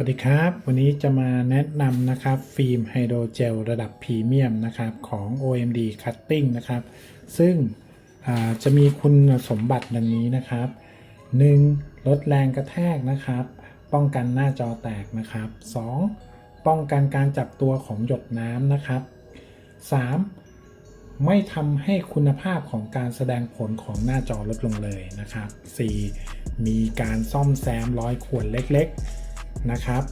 วัสดีครับ วันนี้จะมาแนะนำนะครับฟิล์มไฮโดรเจลระดับพรีเมียมนะครับของ OMD Cutting นะครับ ซึ่งจะมีคุณสมบัติดังนี้นะครับ 1. ลดแรงกระแทกนะครับ ป้องกันหน้าจอแตกนะครับ 2. ป้องกันการจับตัวของหยดน้ำนะครับ 3. ไม่ทำให้คุณภาพของการแสดงผลของหน้าจอลดลงเลยนะครับ 4. มีการซ่อมแซมร้อยขวนเล็กๆ นะครับ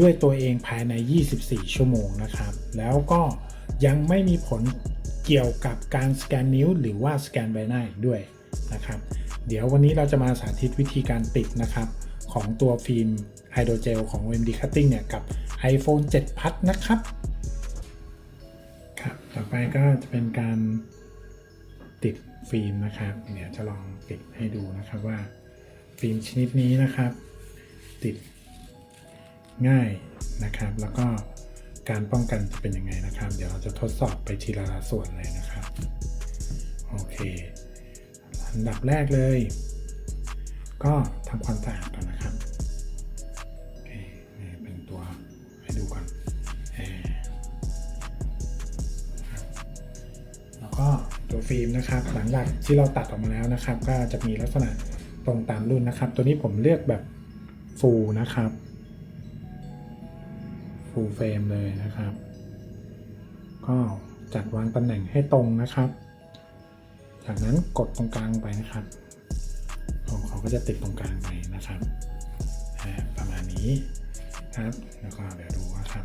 ด้วยตัวเองภายใน 24 ชั่วโมงนะครับ แล้วก็ยังไม่มีผลเกี่ยวกับการสแกนนิ้ว หรือว่าสแกนใบหน้าอีกด้วยนะครับ เดี๋ยววันนี้เราจะมาสาธิตวิธีการติดนะครับ ของตัวฟิล์มไฮโดรเจลของ OMD Cutting เนี่ยกับ iPhone 7 Plus นะครับครับ ต่อไปก็จะเป็นการติดฟิล์มนะครับ เดี๋ยวจะลองติดให้ดูนะครับว่าฟิล์มชนิดนี้นะครับ ติด ง่ายนะครับ แล้วก็การป้องกันจะเป็นยังไงนะครับ เดี๋ยวเราจะทดสอบไปทีละส่วนเลยนะครับ โอเคอันดับแรกเลย ก็ทำความสะอาดก่อนนะครับโอเคเป็นตัวให้ดูก่อนแอร์ครับแล้วก็ตัวฟิล์มนะครับ หลังจากที่เราตัดออกมาแล้วนะครับ ก็จะมีลักษณะตรงตามรุ่นนะครับ ตัวนี้ผมเลือกแบบฟูลนะครับ ฟูลเฟรมเลยนะครับ ก็จัดวางตำแหน่งให้ตรงนะครับ จากนั้นกดตรงกลางไปนะครับ ของเขาก็จะติดตรงกลางไปนะครับ ประมาณนี้ครับ แล้วก็เดี๋ยวดูนะครับ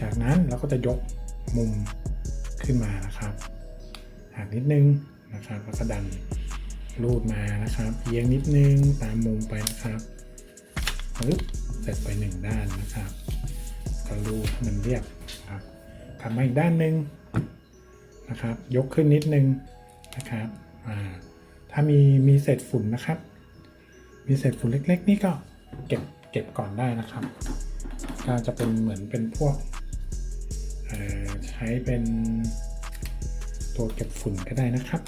จากนั้นเราก็จะยกมุมขึ้นมานะครับหักนิดนึงนะครับแล้วก็ดันรูดมานะครับเอียงนิดนึงตามมุมไปนะครับปึ๊บเสร็จไปหนึ่งด้านนะครับ ก็รูห้มันเรียบครับทำมาอีกด้านหนึ่งนะครับ ยกขึ้นนิดนึงนะครับถ้ามีมีเศษฝุ่นนะครับ มีเศษฝุ่นเล็ก ๆ นี่ก็เก็บเก็บก่อนได้นะครับ ก็จะเป็นเหมือนเป็นพวกใช้เป็นตัวเก็บฝุ่นก็ได้นะครับ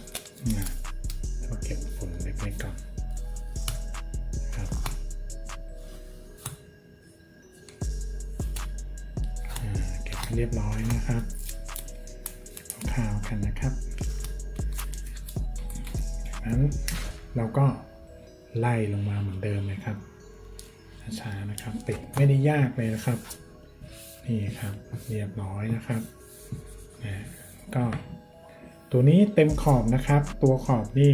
เรียบร้อยนะครับข่าวกันนะครับจากนั้นเราก็ไล่ลงมาเหมือนเดิมเลยครับช้าๆนะครับ ติดไม่ได้ยากเลยนะครับนี่ครับเรียบร้อยนะครับนะก็ตัวนี้เต็มขอบนะครับ ตัวขอบนี่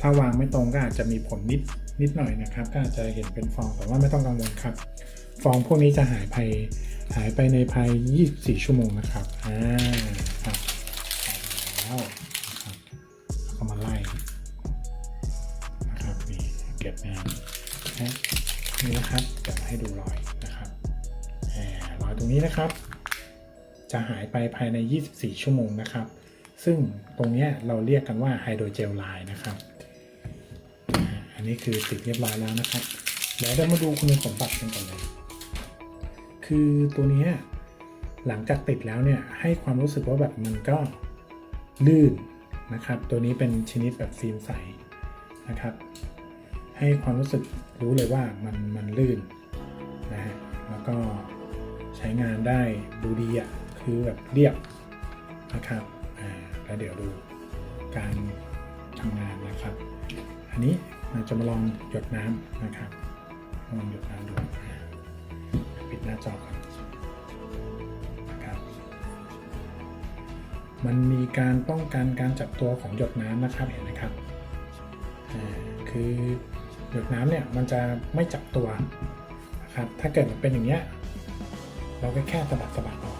ถ้าวางไม่ตรงก็อาจจะมีผลนิดนิดหน่อยนะครับ ก็อาจจะเห็นเป็นฟองแต่ว่าไม่ต้องกังวลครับ ฟองพวกนี้จะหายไปหายไปในภาย 24 ชั่วโมงนะครับ อ่า ครับแล้วนะครับแล้วก็มาไล่นะครับนี่เก็บงานนะนี่นะครับจะให้ดูรอยนะครับรอยตรงนี้นะครับ จะหายไปภายใน 24 ชั่วโมงนะครับ ซึ่งตรงเนี้ยเราเรียกกันว่าไฮโดรเจลไลน์นะครับ อันนี้คือติดเรียบร้อยแล้วนะครับ เดี๋ยวเรามาดูคุณสมบัติกันก่อนเลย คือตัวนี้หลังจากติดแล้วเนี่ยให้ความรู้สึกว่าแบบมันก็ลื่นนะครับ ตัวนี้เป็นชนิดแบบฟิล์มใสนะครับ ให้ความรู้สึกรู้เลยว่ามันมันลื่นนะฮะแล้วก็ใช้งานได้ดูดีอะคือแบบเรียบนะครับอ่าแล้วเดี๋ยวดูการทำงานนะครับ อันนี้เราจะมาลองหยดน้ำนะครับลองหยดน้ำดูน้า จอนะครับมันมีการป้องกันการจับตัวของหยดน้ำนะครับเห็นไหมครับคือหยดน้ำเนี่ยมันจะไม่จับตัวนะครับถ้าเกิดมันเป็นอย่างเงี้ยเราก็แค่สะบัดสะบัดออก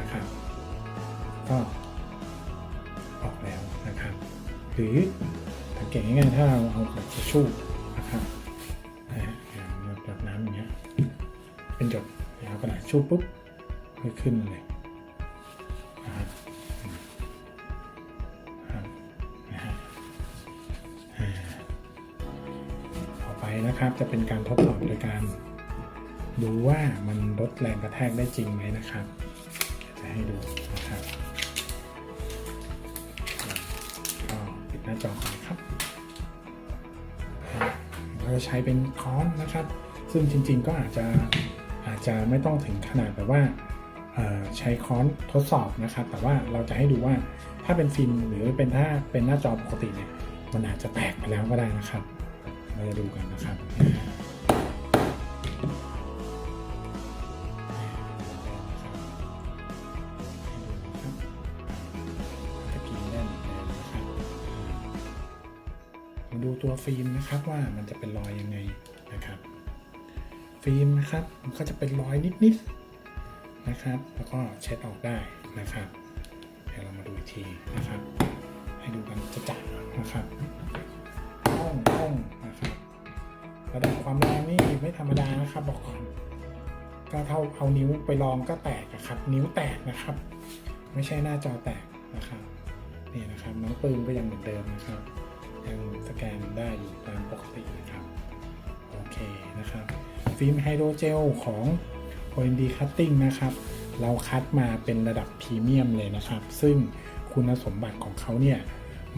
นะครับก็ออกแล้วนะครับ หรือสังเกตง่ายๆถ้าเราเอากระดาษทิชชู่นะครับ ชชู่ปุ๊บก็ขึ้นเลยนะครับต่อไปนะครับจะเป็นการทดสอบโดยการ ดูว่ามันลดแรงกระแทกได้จริงไหมนะครับ จะให้ดูนะครับก็ปิดหน้าจอก่อนครับเราจะใช้เป็นค้อนนะครับ ซึ่งจริงๆก็อาจจะ อาจจะไม่ต้องถึงขนาดแบบว่าใช้ค้อนทดสอบนะครับ แต่ว่าเราจะให้ดูว่าถ้าเป็นฟิล์มหรือเป็นถ้าเป็นหน้าจอปกติเนี่ยมันอาจจะแตกไปแล้วก็ได้นะครับ เราจะดูกันนะครับตะกี้แน่นนะครับมาดูตัวฟิล์มนะครับว่ามันจะเป็นรอยยังไงนะครับ ฟิล์มนะครับมันก็จะเป็นรอยนิดๆนะครับ แล้วก็เช็ดออกได้นะครับเดี๋ยวเรามาดูอีกทีนะครับ ให้ดูกันจะจัดนะครับห้องห้องนะครับระดับความแรงนี่ไม่ธรรมดานะครับบอกก่อนก็เท่าเอานิ้วไปลองก็แตกอะครับ นิ้วแตกนะครับ ไม่ใช่หน้าจอแตกนะครับนี่นะครับน้องปืนก็ยังเหมือนเดิมนะครับ ยังสแกนได้อยู่ตามปกตินะครับ เคนะครับฟิล์มไฮโดรเจลของ OMD Cutting นะครับ เราคัดมาเป็นระดับพรีเมียมเลยนะครับ ซึ่งคุณสมบัติของเขาเนี่ย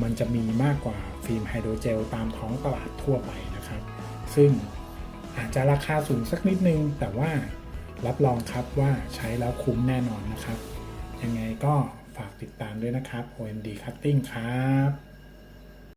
มันจะมีมากกว่าฟิล์มไฮโดรเจลตามท้องตลาดทั่วไปนะครับ ซึ่งอาจจะราคาสูงสักนิดนึง แต่ว่ารับรองครับว่าใช้แล้วคุ้มแน่นอนนะครับ ยังไงก็ฝากติดตามด้วยนะครับ OMD Cutting ครับ